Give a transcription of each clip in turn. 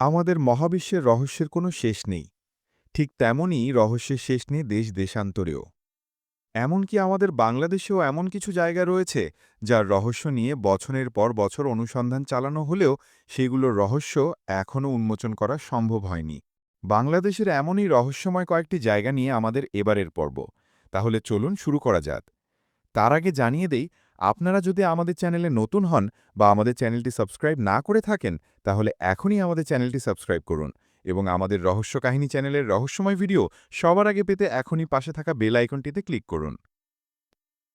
আমাদের মহাবিশ্বের রহস্যের কোনো শেষ নেই। ঠিক তেমনই রহস্যের শেষ নেই দেশ দেশান্তরেও। এমনকি আমাদের বাংলাদেশেও এমন কিছু জায়গা রয়েছে, যার রহস্য নিয়ে বছরের পর বছর অনুসন্ধান চালানো হলেও সেগুলোর রহস্য এখনও উন্মোচন করা সম্ভব হয়নি। বাংলাদেশের এমনই রহস্যময় কয়েকটি জায়গা নিয়ে আমাদের এবারের পর্ব। তাহলে চলুন শুরু করা যাক। তার আগে জানিয়ে দেই আপনারা যদি আমাদের চ্যানেলে নতুন হন বা আমাদের চ্যানেলটি সাবস্ক্রাইব না করে থাকেন, তাহলে এখনই আমাদের চ্যানেলটি সাবস্ক্রাইব করুন এবং আমাদের রহস্য কাহিনী চ্যানেলের রহস্যময় ভিডিও সবার আগে পেতে এখনই পাশে থাকা বেল আইকনটিতে ক্লিক করুন।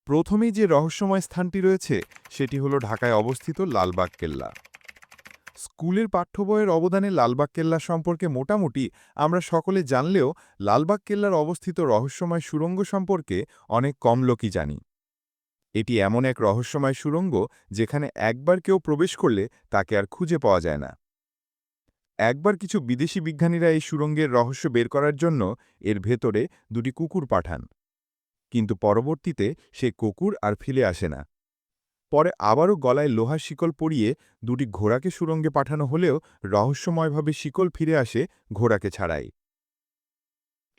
প্রথমেই যে রহস্যময় স্থানটি রয়েছে, সেটি হলো ঢাকায় অবস্থিত লালবাগ কেল্লা। স্কুলের পাঠ্য বইয়ের অবদানে লালবাগ কেল্লা সম্পর্কে মোটামুটি আমরা সকলে জানলেও, লালবাগ কেল্লার অবস্থিত রহস্যময় সুড়ঙ্গ সম্পর্কে অনেক কম লোকই জানি। এটি এমন এক রহস্যময় সুরঙ্গ যেখানে একবার কেউ প্রবেশ করলে তাকে আর খুঁজে পাওয়া যায় না। একবার কিছু বিদেশি বিজ্ঞানীরা এই সুরঙ্গের রহস্য বের করার জন্য এর ভেতরে দুটি কুকুর পাঠান। কিন্তু পরবর্তীতে সে কুকুর আর ফিরে আসে না। পরে আবারও গলায় লোহার শিকল পরিয়ে দুটি ঘোড়াকে সুরঙ্গে পাঠানো হলেও রহস্যময়ভাবে শিকল ফিরে আসে ঘোড়াকে ছাড়াই।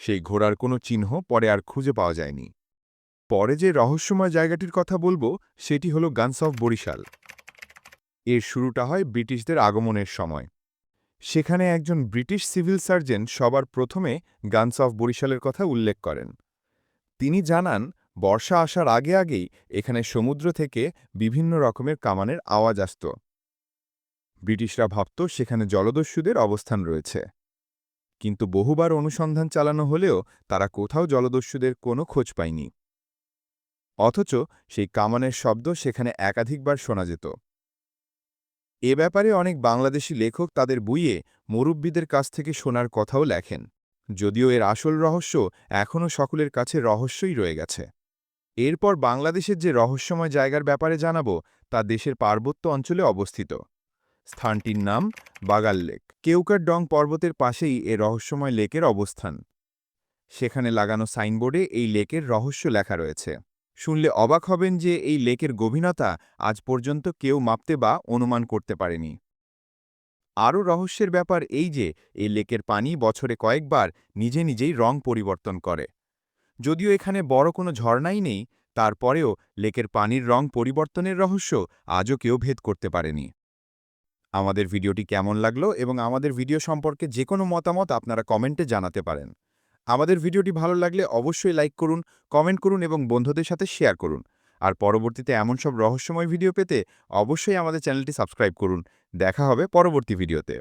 সেই ঘোড়ার কোনো চিহ্ন পরে আর খুঁজে পাওয়া যায়নি। পরে যে রহস্যময় জায়গাটির কথা বলব, সেটি হল গানস অফ বরিশাল। এর শুরুটা হয় ব্রিটিশদের আগমনের সময়। সেখানে একজন ব্রিটিশ সিভিল সার্জন সবার প্রথমে গানস অফ বরিশালের কথা উল্লেখ করেন। তিনি জানান, বর্ষা আসার আগে আগেই এখানে সমুদ্র থেকে বিভিন্ন রকমের কামানের আওয়াজ আসত। ব্রিটিশরা ভাবত সেখানে জলদস্যুদের অবস্থান রয়েছে। কিন্তু বহুবার অনুসন্ধান চালানো হলেও তারা কোথাও জলদস্যুদের কোনো খোঁজ পায়নি। অথচ সেই কামানের শব্দ সেখানে একাধিকবার শোনা যেত। এ ব্যাপারে অনেক বাংলাদেশি লেখক তাদের বইয়ে মুরব্বীদের কাছ থেকে শোনার কথাও লেখেন, যদিও এর আসল রহস্য এখনও সকলের কাছে রহস্যই রয়ে গেছে। এরপর বাংলাদেশের যে রহস্যময় জায়গার ব্যাপারে জানাব তা দেশের পার্বত্য অঞ্চলে অবস্থিত। স্থানটির নাম বাগাল লেক। কেউকার ডং পর্বতের পাশেই এ রহস্যময় লেকের অবস্থান। সেখানে লাগানো সাইনবোর্ডে এই লেকের রহস্য লেখা রয়েছে। শুনলে অবাক হবেন যে এই লেকের গভীরতা আজ পর্যন্ত কেউ মাপতে বা অনুমান করতে পারেনি। আরও রহস্যের ব্যাপার এই যে, এই লেকের পানি বছরে কয়েকবার নিজে নিজেই রং পরিবর্তন করে। যদিও এখানে বড় কোনো ঝর্ণাই নেই, তারপরেও লেকের পানির রং পরিবর্তনের রহস্য আজও কেউ ভেদ করতে পারেনি। আমাদের ভিডিওটি কেমন লাগল এবং আমাদের ভিডিও সম্পর্কে যে কোনো মতামত আপনারা কমেন্টে জানাতে পারেন। আমাদের ভিডিওটি ভালো লাগলে অবশ্যই লাইক করুন, কমেন্ট করুন এবং বন্ধুদের সাথে শেয়ার করুন। আর পরবর্তীতে এমন সব রহস্যময় ভিডিও পেতে অবশ্যই আমাদের চ্যানেলটি সাবস্ক্রাইব করুন। দেখা হবে পরবর্তী ভিডিওতে।